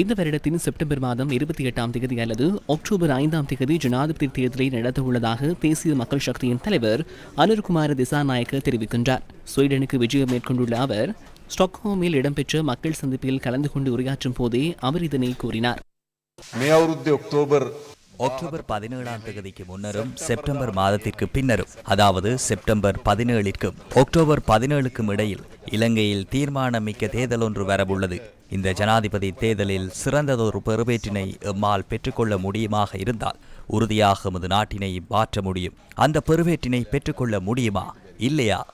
இந்த வருடத்தின் செப்டம்பர் மாதம் இருபத்தி எட்டாம் தேதி அல்லது அக்டோபர் ஐந்தாம் தேதி ஜனாதிபதி தேர்தலை நடத்தவுள்ளதாக பேசிய மக்கள் சக்தியின் தலைவர் அனுர்குமார் திசாநாயக்க தெரிவிக்கின்றார். ஸ்வீடனுக்கு விஜயம் மேற்கொண்டுள்ள அவர் ஸ்டாக்ஹோமில் இடம்பெற்ற மக்கள் சந்திப்பில் கலந்து கொண்டு உரையாற்றும் போதே அவர் இதனை கூறினார். அக்டோபர் அக்டோபர் பதினேழாம் தேதிக்கு முன்னரும் செப்டம்பர் மாதத்திற்கு பின்னரும் அதாவது செப்டம்பர் பதினேழிற்கும் அக்டோபர் பதினேழுக்கும் இடையில் இலங்கையில் தீர்மானமிக்க தேர்தல் ஒன்று வரவுள்ளது. இந்த ஜனாதிபதி தேர்தலில் சிறந்ததொரு பெருவேற்றினை எம்மால் பெற்றுக்கொள்ள முடியுமாக இருந்தால் உறுதியாக எமது நாட்டினை மாற்ற முடியும். அந்த பெறுவேற்றினை பெற்றுக்கொள்ள முடியுமா? இல்லையா?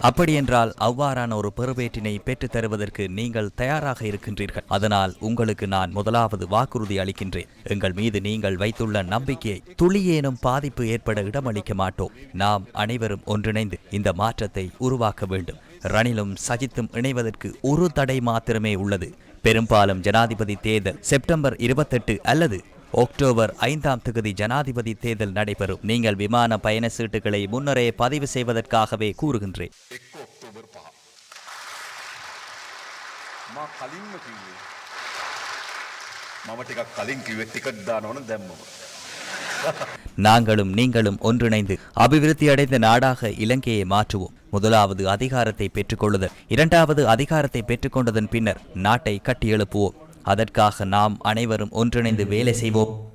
அப்படியென்றால் அவ்வாறான ஒரு பெறுவேற்றினை பெற்றுத் தருவதற்கு நீங்கள் தயாராக இருக்கின்றீர்கள். அதனால் உங்களுக்கு நான் முதலாவது வாக்குறுதி அளிக்கின்றேன். எங்கள் மீது நீங்கள் வைத்துள்ள நம்பிக்கையை துளியேனும் பாதிப்பு ஏற்பட இடமளிக்க மாட்டோம். நாம் அனைவரும் ஒன்றிணைந்து இந்த மாற்றத்தை உருவாக்க வேண்டும். ரணிலும் சஜித்தும் இணைவதற்கு ஒரு தடை மாத்திரமே உள்ளது. பெரும்பாலும் ஜனாதிபதி தேர்தல் செப்டம்பர் இருபத்தெட்டு அல்லது அக்டோபர் ஐந்தாம் தேதி ஜனாதிபதி தேர்தல் நடைபெறும். நீங்கள் விமான பயண சீட்டுகளை முன்னரே பதிவு செய்வதற்காகவே கூறுகின்றேன். நாங்களும் நீங்களும் ஒன்றிணைந்து அபிவிருத்தி அடைந்த நாடாக இலங்கையை மாற்றுவோம். முதலாவது அதிகாரத்தை பெற்றுக்கொள்ளுதல் இரண்டாவது அதிகாரத்தை பெற்றுக்கொண்டதன் பின்னர் நாட்டை கட்டியெழுப்புவோம் அதற்காக நாம் அனைவரும் ஒன்றிணைந்து வேலை செய்வோம்.